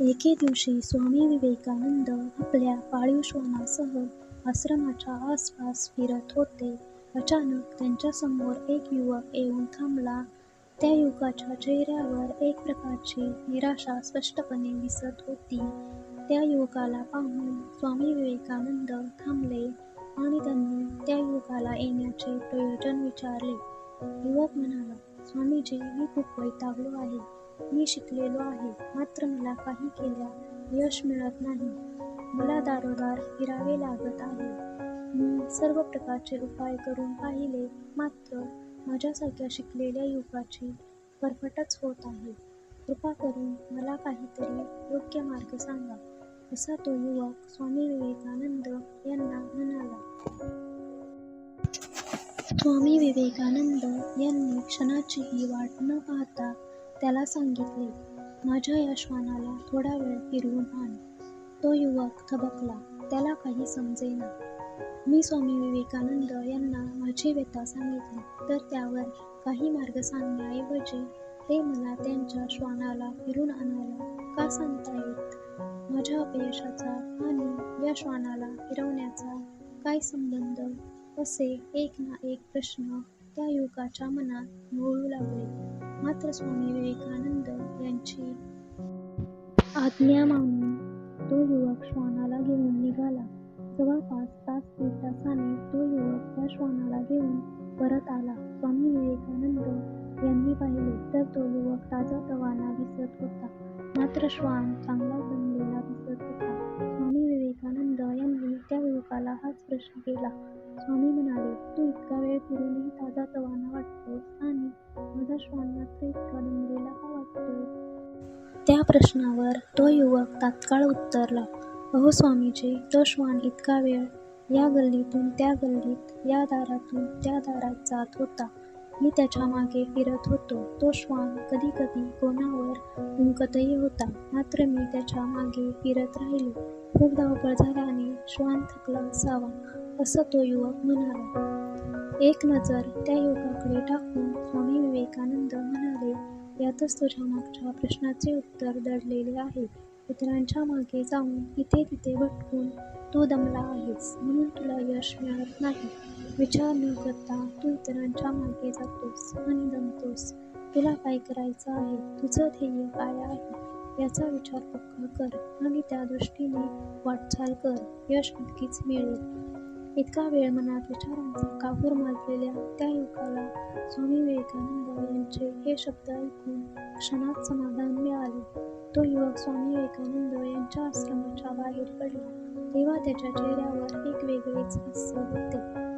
एके दिवशी स्वामी विवेकानंद आपल्या पाळीव श्वानासह आश्रमाच्या आसपास फिरत होते. अचानक त्यांच्यासमोर एक युवक येऊन थांबला. त्या युवकाच्या चेहऱ्यावर एक प्रकारची निराशा स्पष्टपणे दिसत होती. त्या युवकाला पाहून स्वामी विवेकानंद थांबले आणि त्यांनी त्या युवकाला येण्याचे प्रयोजन विचारले. युवक म्हणाला, स्वामीजी, मी खूप वैतागलो आहे. मी शिकलेलो आहे, मात्र मला काही केल्या यश मिळत नाही. मला दारोदार फिरावे लागत आहे. मी सर्व प्रकारचे उपाय करून पाहिले, मात्र माझ्यासारख्या शिकलेल्या युगाची फरफटच होत आहे. कृपा करून मला काहीतरी योग्य मार्ग सांगा, असा तो युवक स्वामी विवेकानंद यांना म्हणाला. स्वामी विवेकानंद यांनी क्षणाचीही वाट न पाहता त्याला सांगितले, माझ्या या श्वानाला थोडा वेळ फिरवून आण. तो युवक थबकला. त्याला काही समजेना. मी स्वामी विवेकानंद यांना माझी व्यथा सांगितली, तर त्यावर काही मार्ग सांगण्याऐवजी ते मला त्यांच्या श्वानाला फिरून आणायला का सांगतायत? माझ्या अपयशाचा आणि या श्वानाला फिरवण्याचा काय संबंध? असे एक ना एक प्रश्न त्या युवकाच्या मनात घोळू लागले. मात्र स्वामी विवेकानंद यांची आज्ञा मानून तो युवक श्वानाला घेऊन निघाला. जवळपास तास दीड तासाने तो युवक त्या श्वानाला घेऊन परत आला. स्वामी विवेकानंद यांनी पाहिले तर तो युवक ताजा तवाना दिसत होता, मात्र श्वान चांगला दमलेला दिसत होता. स्वामी विवेकानंद यांनी त्या युवकाला हाच प्रश्न केला. स्वामी म्हणाले, तू इतका वेळ फिरूनही ताजा तवाना माझा श्वान मात्र का वाटतोय? त्या प्रश्नावर तो युवक तात्काळ उत्तरला, अहो स्वामीजी, तो श्वान इतका वेळ या गल्लीतून त्या गल्लीत, या दारातून त्या दारात जात होता. मी त्याच्यामागे फिरत होतो. तो श्वान कधी कधी कोणावर भुंकतही होता, मात्र मी त्याच्यामागे फिरत राहिलो. खूप धावपळ झाल्याने श्वान थकला असावा, असं तो युवक म्हणाला. एक नजर त्या युवकाकडे टाकून स्वामी विवेकानंद म्हणाले, यातच तुझ्या मागच्या प्रश्नाचे उत्तर दडलेले आहे. इतरांच्या मागे जाऊन इथे तिथे भटकून तू दमला आहेस, म्हणून तुला यश मिळत नाही. विचार न करता तू इतरांच्या मागे जातोस आणि दमतोस. तुला काय करायचं आहे? तुझं ध्येय काय आहे? याचा विचार पक्का कर आणि त्या दृष्टीने वाटचाल कर. यश नक्कीच मिळेल. इतका वेळ मनात विचारांचा कापूर माजलेल्या त्या युगाला स्वामी विवेकानंद यांचे हे शब्द ऐकून क्षणात समाधान मिळाले. तो युवक स्वामी विवेकानंद यांच्या आश्रमाच्या बाहेर पडला, तेव्हा त्याच्या चेहऱ्यावर एक वेगळेच हास्य होते.